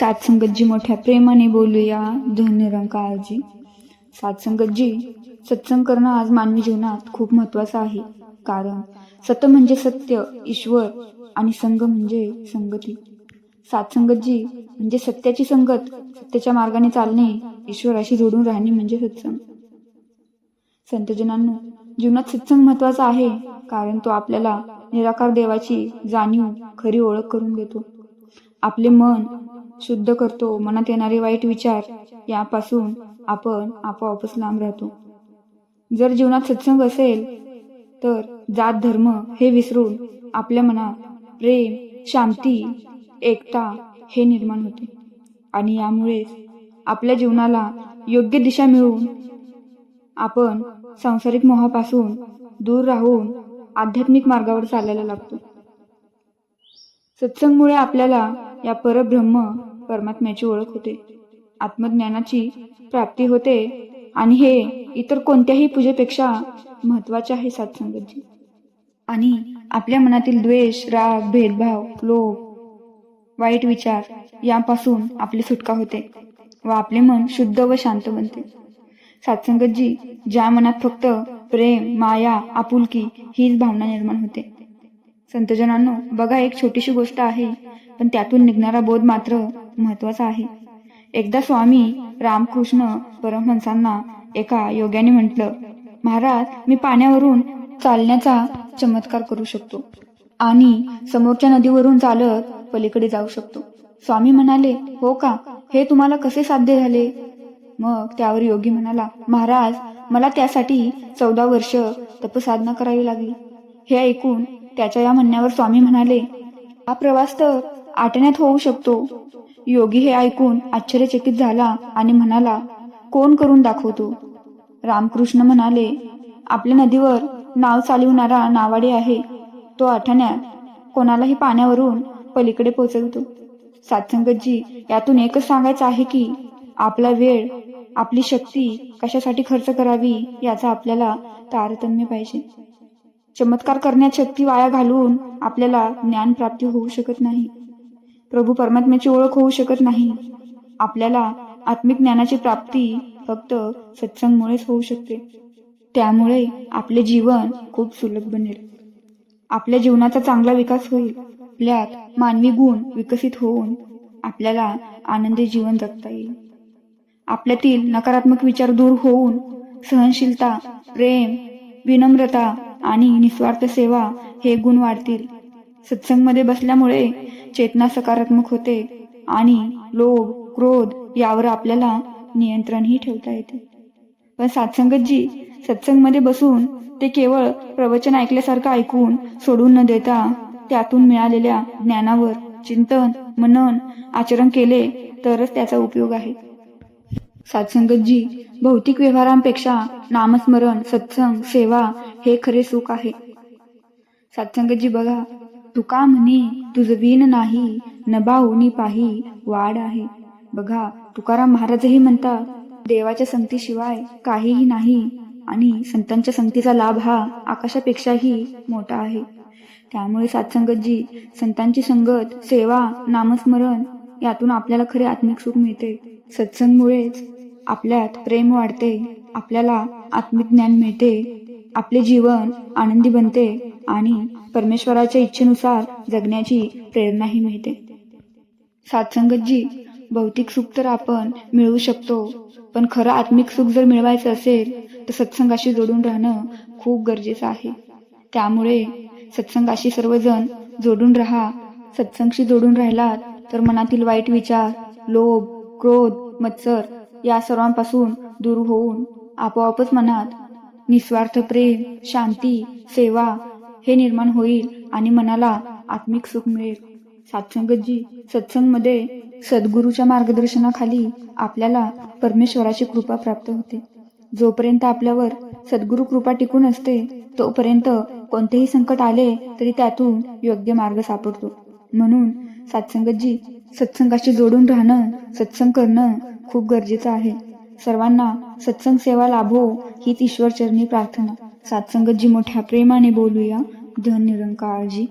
सातसंगतजी मोठ्या प्रेमाने बोलूया. धन्यरंकाळजी सातसंगतजी सत्संग करणं आज मानवी जीवनात खूप महत्त्वाचं आहे. कारण सत म्हणजे सत्य ईश्वर आणि संग म्हणजे संगती. सातसंगतजी म्हणजे सत्याची संगत सत्याच्या मार्गाने चालणे ईश्वराशी जोडून राहणे म्हणजे सत्संग. संतजनांनो जीवनात सत्संग महत्त्वाचा आहे कारण तो आपल्याला निराकार देवाची जाणीव खरी ओळख करून देतो. आपले मन शुद्ध करतो मनात येणारे वाईट विचार यापासून आपण आपोआपच लांब राहतो. जर जीवनात सत्संग असेल तर जात धर्म हे विसरून आपल्या मनात प्रेम शांती एकता हे निर्माण होते. आणि यामुळेच आपल्या जीवनाला योग्य दिशा मिळून आपण सांसारिक मोहापासून दूर राहून आध्यात्मिक मार्गावर चालायला लागतो. सत्संगमुळे आपल्याला या परब्रह्म परमात्म्याची ओळख होते. आत्मज्ञानाची प्राप्ती होते आणि हे इतर कोणत्याही पूजेपेक्षा महत्त्वाचे आहे सातसंगतजी आणि आपल्या मनातील द्वेष राग भेदभाव लोभ वाईट विचार यापासून आपली सुटका होते व आपले मन शुद्ध व शांत बनते. सातसंगतजी ज्या मनात फक्त प्रेम माया आपुलकी हीच भावना निर्माण होते. संतजनांनो बघा एक छोटीशी गोष्ट आहे पण त्यातून निघणारा बोध मात्र महत्त्वाचा आहे. एकदा स्वामी रामकृष्ण परमहंसांना एका योग्याने म्हटलं महाराज मी पाण्यावरून चालण्याचा चमत्कार करू शकतो आणि समोरच्या नदीवरून चालत पलीकडे जाऊ शकतो. स्वामी म्हणाले हो का? हे तुम्हाला कसे साध्य झाले? मग त्यावर योगी म्हणाला महाराज मला त्यासाठी चौदा वर्ष तपसाधना करावी लागली. हे ऐकून त्याच्या या म्हणण्यावर स्वामी म्हणाले हा प्रवास तर आटण्यात होऊ शकतो. योगी हे ऐकून आश्चर्यचकित झाला आणि म्हणाला कोण करून दाखवतो? रामकृष्ण म्हणाले आपल्या नदीवर नाव चालवणारा नावाडे आहे. तो आठण्यात कोणालाही पाण्यावरून पलीकडे पोचवतो. सातसंगतजी यातून एकच सांगायचं आहे की आपला वेळ आपली शक्ती कशासाठी खर्च करावी याचा आपल्याला तारतम्य पाहिजे. चमत्कार करण्यात शक्ती वाया घालून आपल्याला ज्ञान प्राप्ती होऊ शकत नाही. प्रभू परमात्म्याची ओळख होऊ शकत नाही. आपल्याला आत्मिक ज्ञानाची प्राप्ती फक्त सत्संगमुळेच होऊ शकते. त्यामुळे आपले जीवन खूप सुलभ बनेल. आपल्या जीवनाचा चांगला विकास होईल. आपल्यात मानवी गुण विकसित होऊन आपल्याला आनंदी जीवन जगता येईल. आपल्यातील नकारात्मक विचार दूर होऊन सहनशीलता प्रेम विनम्रता आणि निस्वार्थ सेवा हे गुण वाढतील. सत्संगमध्ये बसल्यामुळे चेतना सकारात्मक होते आणि लोभ क्रोध यावर आपल्याला नियंत्रणही ठेवता येते. पण सात्संगतजी सत्संगमध्ये बसून ते केवळ प्रवचन ऐकल्यासारखं ऐकून सोडून न देता त्यातून मिळालेल्या ज्ञानावर चिंतन मनन आचरण केले तरच त्याचा उपयोग आहे. सातसंगतजी भौतिक व्यवहारांपेक्षा नामस्मरण सत्संग सेवा हे खरे सुख आहे. सातसंगतजी बघा तुका म्हणे तुझं वीन नाही नबाऊनी पाही वाढ आहे. बघा तुकाराम महाराजही म्हणतात देवाच्या संगतीशिवाय काहीही नाही आणि संतांच्या संगतीचा लाभ हा आकाशापेक्षाही मोठा आहे. त्यामुळे सातसंगतजी संतांची संगत सेवा नामस्मरण यातून आपल्याला खरे आत्मिक सुख मिळते. सत्संगमुळेच आपल्यात प्रेम वाढते आपल्याला आत्मिक ज्ञान मिळते आपले जीवन आनंदी बनते आणि परमेश्वराच्या इच्छेनुसार जगण्याची प्रेरणाही मिळते. सातसंगतजी भौतिक सुख तर आपण मिळवू शकतो पण खरं आत्मिक सुख जर मिळवायचं असेल तर सत्संगाशी जोडून राहणं खूप गरजेचं आहे. त्यामुळे सत्संगाशी सर्वजण जोडून राहा. सत्संगशी जोडून राहिलात तर मनातील वाईट विचार लोभ क्रोध मत्सर या सर्वांपासून दूर होऊन आपोआपच मनात निस्वार्थ प्रेम शांती सेवा हे निर्माण होईल आणि मनाला आत्मिक सुख मिळेल. सातसंगतजी सत्संगमध्ये सद्गुरूच्या मार्गदर्शनाखाली आपल्याला परमेश्वराची कृपा प्राप्त होते. जोपर्यंत आपल्यावर सद्गुरू कृपा टिकून असते तोपर्यंत कोणतेही संकट आले तरी त्यातून योग्य मार्ग सापडतो. म्हणून सातसंगतजी सत्संगाशी जोडून राहणं सत्संग करणं खूप गरजेचं आहे. सर्वांना सत्संग सेवा लाभो हीच ईश्वर चरणी सातसंगत जी मोठ्या प्रेमाने बोलूया. धन निरंकाळजी